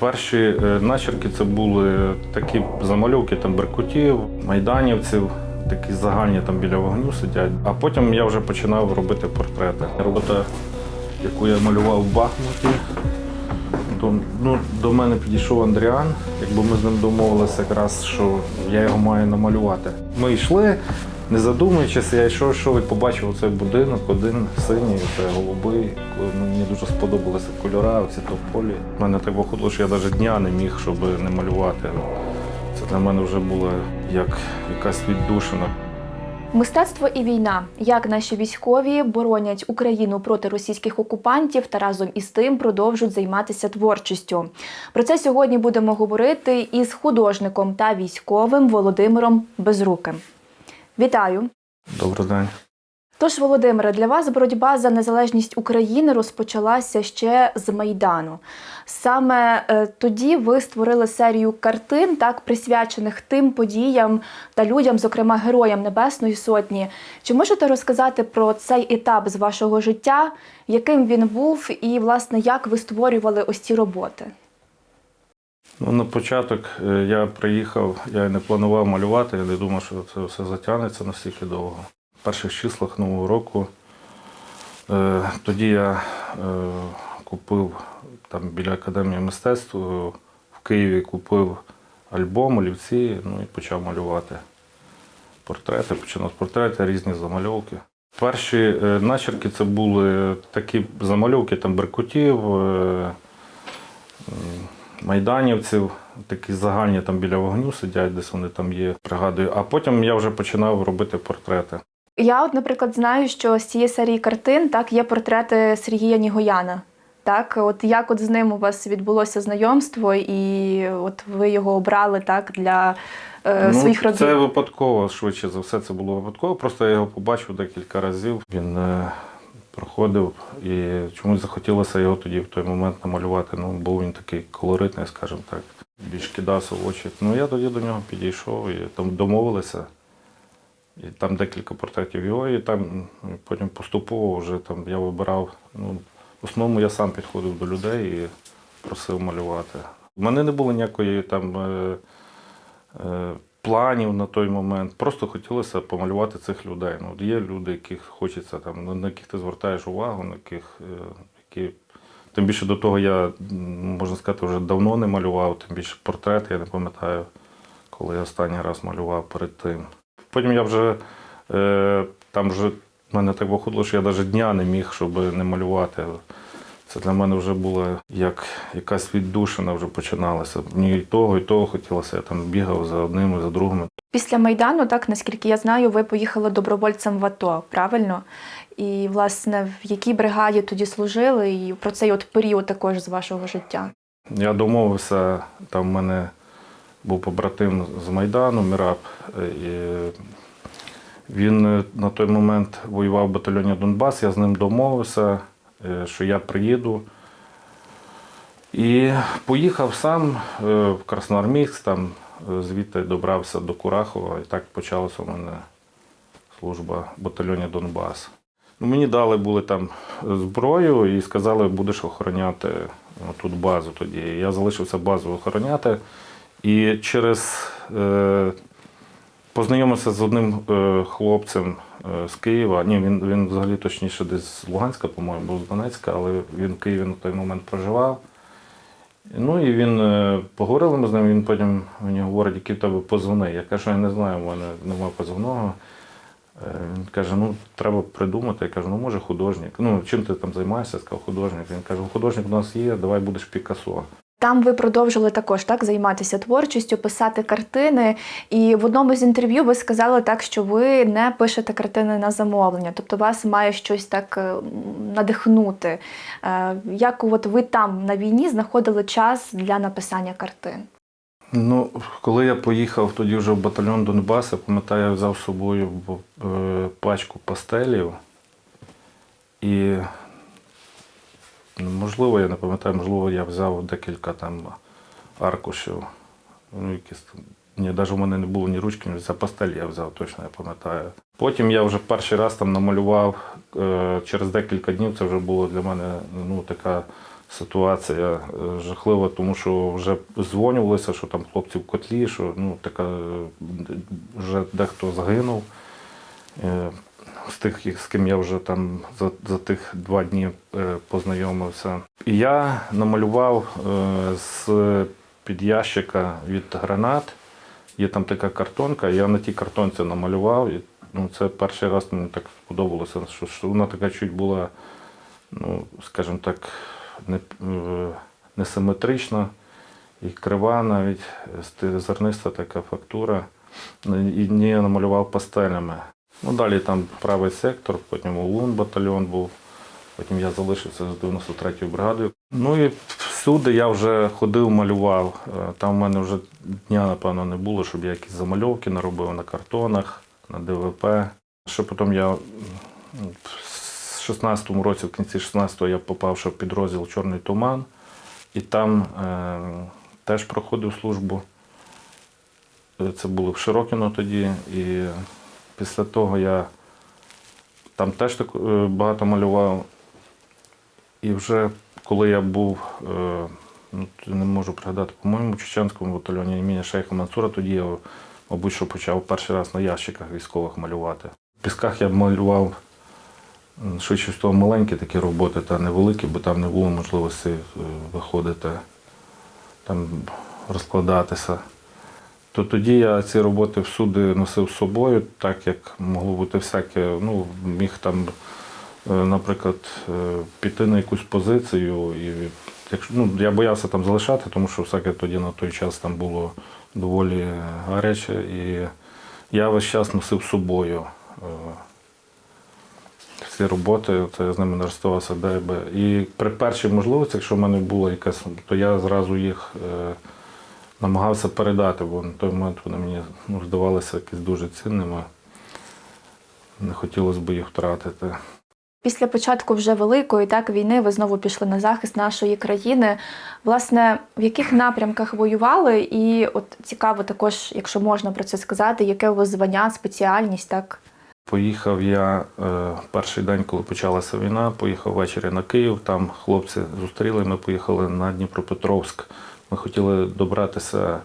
Перші е, начерки це були такі замальовки там беркутів, майданівців, такі загальні там біля вогню сидять. А потім я вже починав робити портрети. Робота, яку я малював в Бахмуті. То, ну, до мене підійшов Андріан, якби ми з ним домовилися якраз, що я його маю намалювати. Ми йшли, не задумуючись, я йшов, йшов і побачив оцей будинок, один синій, це голубий. Мені дуже сподобалися кольори, ці тополі. У мене так виходило, що я навіть дня не міг, щоб не малювати. Це для мене вже було як якась віддушина. Мистецтво і війна. Як наші військові боронять Україну проти російських окупантів та разом із тим продовжують займатися творчістю. Про це сьогодні будемо говорити із художником та військовим Володимиром Безруким. Вітаю! Добрий день. Тож, Володимире, для вас боротьба за незалежність України розпочалася ще з Майдану. Саме е, тоді ви створили серію картин, так присвячених тим подіям та людям, зокрема героям Небесної Сотні. Чи можете розказати про цей етап з вашого життя, яким він був, і власне як ви створювали ось ці роботи? Ну, на початок е, я приїхав, я не планував малювати, я не думав, що це все затягнеться настільки довго. В перших числах Нового року е, тоді я е, купив там біля Академії мистецтв е, в Києві купив альбом, олівці, ну і почав малювати портрети, починав з портрети, різні замальовки. Перші е, начерки це були такі замальовки там беркутів. Е, майданівців, такі загальні там біля вогню сидять, десь вони там є, пригадую. А потім я вже починав робити портрети. Я, от, наприклад, знаю, що з цієї серії картин так є портрети Сергія Нігояна. Так, от як от з ним у вас відбулося знайомство, і от ви його обрали так для е, своїх робіт? Ну, це випадково, швидше за все, це було випадково. Просто я його побачив декілька разів. Він е, проходив і чомусь захотілося його тоді в той момент намалювати. Ну, був він такий колоритний, скажімо так, більш кидався в очі. Ну я тоді до нього підійшов і там домовилися. І там декілька портретів його, і там потім поступово вже там я вибирав. Ну, в основному я сам підходив до людей і просив малювати. У мене не було ніякої там е, е, планів на той момент. Просто хотілося помалювати цих людей. Ну, є люди, яких хочеться там, на- яких ти звертаєш увагу, на яких е, які. Тим більше до того я, можна сказати, вже давно не малював, тим більше портрети, я не пам'ятаю, коли я останній раз малював перед тим. Потім я вже е, там вже в мене так виходило, що я навіть дня не міг, щоб не малювати. Це для мене вже було як якась віддушина вже починалася. Мені і того, і того хотілося. Я там бігав за одним і за другим. Після Майдану, так наскільки я знаю, ви поїхали добровольцем в АТО, правильно? І власне в якій бригаді тоді служили, і про цей от період також з вашого життя. Я домовився, там в мене був побратим з Майдану, Міраб. е, І він е, на той момент воював в батальйоні Донбас, я з ним домовився, що я приїду. І поїхав сам е, в Красноармійськ, там е, звідти добрався до Курахова, і так почалася у мене служба в батальйоні Донбас. Ну, Мені дали були там зброю і сказали, будеш охороняти тут базу тоді. Я залишився базу охороняти. І через е, познайомився з одним е, хлопцем е, з Києва. Ні, він, він взагалі точніше десь з Луганська, по-моєму, був з Донецька, але він в Києві на той момент проживав. Ну і він е, поговорили ми з ним, він потім мені говорить, який в тебе позивний. Я кажу, я не знаю, в мене немає позивного. Е, Він каже, ну треба придумати. Я кажу, ну може художник. Ну, чим ти там займаєшся? Я сказав, художник. Він каже, художник у нас є, давай будеш Пікассо. Там ви продовжили також так займатися творчістю, писати картини. І в одному з інтерв'ю ви сказали так, що ви не пишете картини на замовлення, тобто вас має щось так е, надихнути. Е, Як от ви там на війні знаходили час для написання картин? Ну, коли я поїхав тоді вже в батальйон Донбас, я пам'ятаю, я взяв з собою е, пачку пастелів. І, можливо, я не пам'ятаю, можливо, я взяв декілька там аркушів. Ну, якісь. Ні, навіть у мене не було ні ручки, ні за пастель я взяв, точно я пам'ятаю. Потім я вже перший раз там намалював е, через декілька днів. Це вже було для мене ну, така ситуація е, жахлива, тому що вже дзвонювалося, що там хлопці в котлі, що ну, така, е, вже дехто загинув. З тих, з ким я вже там за, за тих два дні е, познайомився. І я намалював е, з під ящика від гранат. Є там така картонка, я на тій картонці намалював. І, ну, це перший раз мені так сподобалося, що, що вона така чуть була, ну, скажімо так, не, е, несиметрична і крива навіть, зерниста така фактура. Ну, І не намалював пастелями. Ну, далі там правий сектор, потім ОУН батальйон був. Потім я залишився з 93-ю бригадою. Ну і всюди я вже ходив, малював. Е, Там в мене вже дня, напевно, не було, щоб я якісь замальовки наробив на картонах, на ДВП. Ще потім я в 16-му році, в кінці 16-го, я попав ще в підрозділ Чорний туман. І там е, теж проходив службу. Це було в Широкіно тоді. І після того я там теж так, е, багато малював. І вже коли я був, е, ну, не можу пригадати, по-моєму, в Чеченському батальйоні імені Шейха Мансура, тоді я, мабуть, що почав перший раз на ящиках військових малювати. В пісках я малював швидше всього маленькі такі роботи, та невеликі, бо там не було можливості е, виходити, там розкладатися. То тоді я ці роботи всюди носив з собою, так як могло бути всяке, ну, міг там Е, наприклад, е, піти на якусь позицію. І якщо, ну, я боявся там залишати, тому що всяке тоді на той час там було доволі гаряче. І я весь час носив з собою е, всі роботи, це я з ними де би. І при першій можливості, якщо в мене була якась, то я зразу їх намагався передати, бо на той момент вони мені ну, здавалися якісь дуже цінними. Не хотілося б їх втратити. Після початку вже великої так війни ви знову пішли на захист нашої країни. Власне, в яких напрямках воювали? І от цікаво також, якщо можна про це сказати, яке у вас звання, спеціальність, так? Поїхав я е, перший день, коли почалася війна, поїхав ввечері на Київ. Там хлопці зустріли. Ми поїхали на Дніпропетровськ. Ми хотіли добратися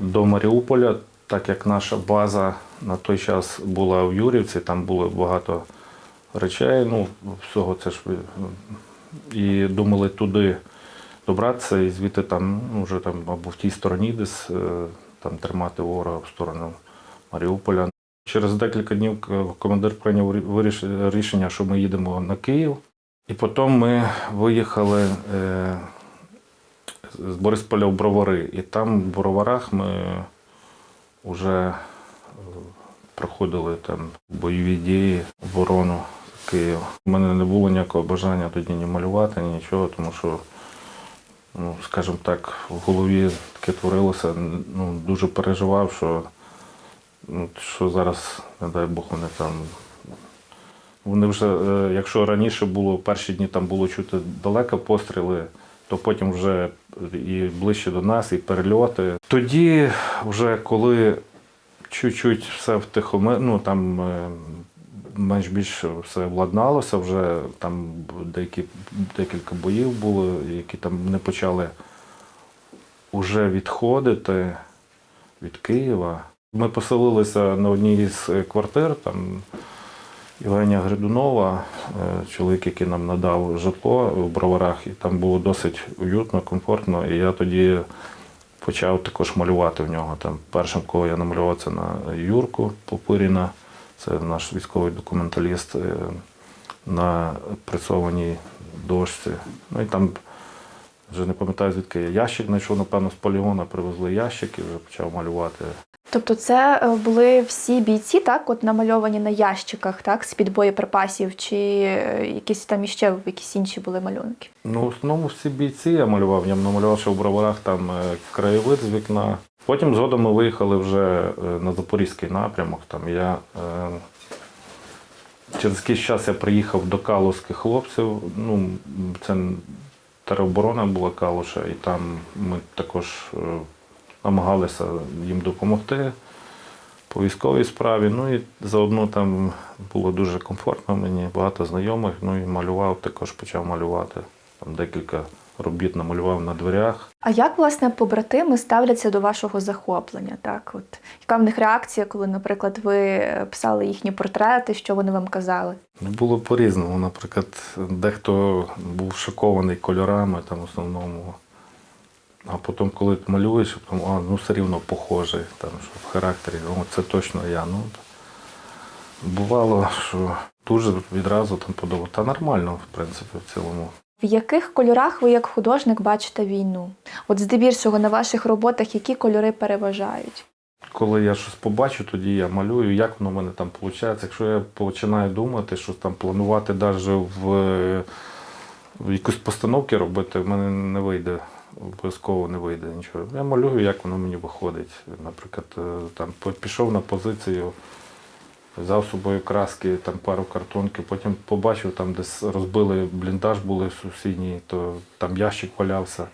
до Маріуполя, так як наша база на той час була в Юрівці, там було багато речей. Ну, всього це ж і думали туди добратися, і звідти там, ну, вже там або в тій стороні десь е, там тримати ворога в сторону Маріуполя. Через декілька днів командир прийняв рі- рішення, що ми їдемо на Київ. І потім ми виїхали е, з Борисполя в Бровари. І там в Броварах ми вже е, проходили там бойові дії, оборону Києва. У мене не було ніякого бажання тоді ні малювати, ні нічого, тому що, ну, скажімо так, в голові таке творилося. Ну, дуже переживав, що Ну, що зараз, не дай Бог, вони там. Вони вже, е, якщо раніше було перші дні там було чути далеко постріли, то потім вже і ближче до нас, і перельоти. Тоді, вже коли чуть-чуть все втихоме, ну там е, менш більш все владналося, вже там деякі, декілька боїв було, які там не почали вже відходити від Києва. Ми поселилися на одній з квартир, там Євгенія Гридунова, е, чоловік, який нам надав житло в броварах, і там було досить уютно, комфортно. І я тоді почав також малювати в нього. Там першим, кого я намалював, це на Юрку Попиріна, це наш військовий документаліст е, на пресованій дошці. Ну і там вже не пам'ятаю, звідки я ящик знайшов, напевно, з полігона привезли ящик і вже почав малювати. Тобто, це е, були всі бійці, так, от намальовані на ящиках, так, з-під боєприпасів, чи е, якісь там іще якісь інші були малюнки? Ну, в основному всі бійці я малював. Я намалював ще в броварах там е, краєвид з вікна. Потім згодом ми виїхали вже на Запорізький напрямок. Там я е, через якийсь час я приїхав до калузьких хлопців. Ну, це тероборона була Калуша, і там ми також намагалися їм допомогти по військовій справі. Ну і заодно там було дуже комфортно мені, багато знайомих. Ну і малював, також почав малювати там декілька робіт намалював на дверях. А як власне побратими ставляться до вашого захоплення? Так, от яка в них реакція, коли, наприклад, ви е, писали їхні портрети, що вони вам казали? Ну, Було по-різному. Наприклад, дехто був шокований кольорами там в основному. А потім, коли ти малюєш, а, ну все рівно похожий, там, що в характері, о, це точно я. Ну, бувало, що дуже відразу там подобало. Та нормально, в принципі, в цілому. В яких кольорах ви як художник бачите війну? От здебільшого на ваших роботах які кольори переважають? Коли я щось побачу, тоді я малюю, як воно в мене там виходить. Якщо я починаю думати, що там планувати навіть в, в якусь постановки робити, в мене не вийде. Обов'язково не вийде нічого. Я малюю, як воно мені виходить. Наприклад, е, там пішов на позицію, взяв з собою краски, там пару картонки, потім побачив, там десь розбили бліндаж були сусідній, то там ящик валявся,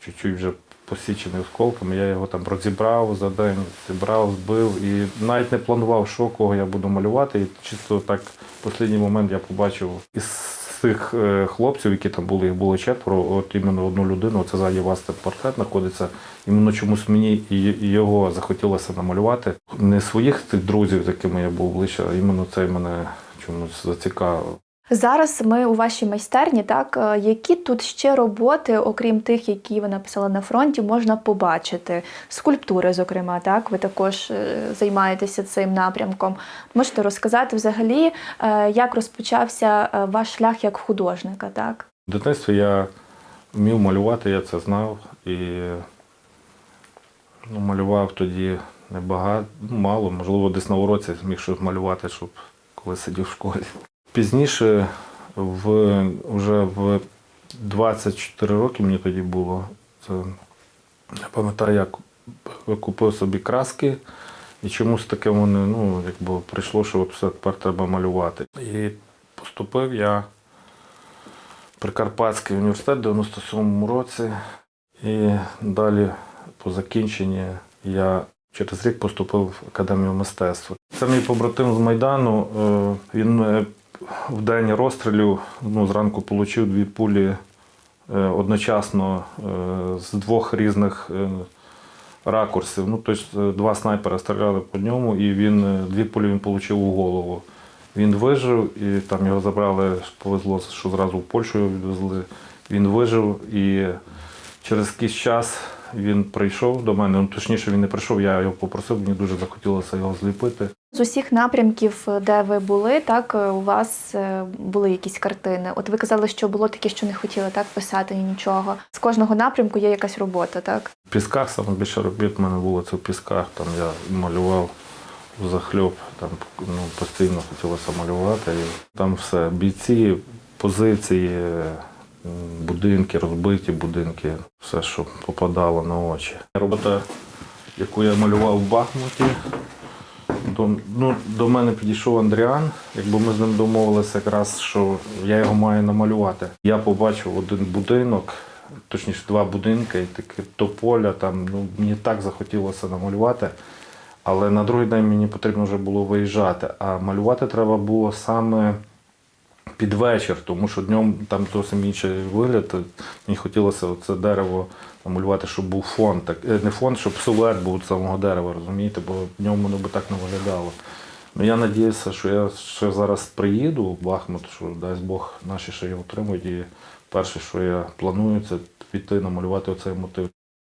чуть-чуть вже посічений осколками. Я його там розібрав за день, зібрав, збив і навіть не планував, що кого я буду малювати. І чисто так в останній момент я побачив із цих е, хлопців, які там були, їх було четверо, от іменно одну людину, це ззаді вас цей портрет знаходиться. Іменно чомусь мені його захотілося намалювати. Не своїх цих друзів, з якими я був ближче, а іменно цей мене чомусь зацікавив. Зараз ми у вашій майстерні, так е, які тут ще роботи, окрім тих, які ви написали на фронті, можна побачити? Скульптури, зокрема, так ви також е, займаєтеся цим напрямком. Можете розказати взагалі, е, як розпочався ваш шлях як художника? Так В дитинстві я вмів малювати, я це знав і ну, малював тоді небагато, ну, мало, можливо, десь на уроці зміг щось малювати, щоб коли сидів в школі. Пізніше, в, вже в 24 роки мені тоді було. Це, я пам'ятаю, я куп- купив собі краски, і чомусь таке вони, ну, якби прийшло, що тепер треба малювати. І поступив я Прикарпатський університет в 97-му році. І далі по закінченні я через рік поступив в академію мистецтва. Це мій побратим з Майдану. Е, Він е, в день розстрілів ну, зранку отримав дві пулі е, одночасно е, з двох різних е, ракурсів. Ну, тобто два снайпера стріляли по ньому, і він дві пулі він отримав у голову. Він вижив, і там його забрали, повезло, що зразу в Польщу його відвезли. Він вижив і через якийсь час він прийшов до мене. Ну, точніше, він не прийшов, я його попросив, мені дуже захотілося його зліпити. З усіх напрямків, е, де ви були, так е, у вас е, були якісь картини. От ви казали, що було таке, що не хотіли так писати нічого. З кожного напрямку є якась робота, так? В пісках саме більше робіт в мене було це в пісках. Там я малював захльоп, там ну, постійно хотілося малювати. І там все. Бійці, позиції, будинки, розбиті будинки, все, що попадало на очі. Робота, яку я малював в Бахмуті. До, ну, до мене підійшов Андріан, якби ми з ним домовилися якраз, що я його маю намалювати. Я побачив один будинок, точніше два будинки, і таке тополя. Там, ну, мені так захотілося намалювати. Але на другий день мені потрібно вже було виїжджати. А малювати треба було саме під вечір, тому що днем там зовсім інший вигляд. Мені хотілося це дерево намалювати, щоб був фон. Так, е, не фон, щоб силует був самого дерева, розумієте, бо днем воно би так не виглядало. Ну, я надіюся, що я ще зараз приїду в Бахмут, що дасть Бог наші ще його отримують. І перше, що я планую, це піти намалювати оцей мотив.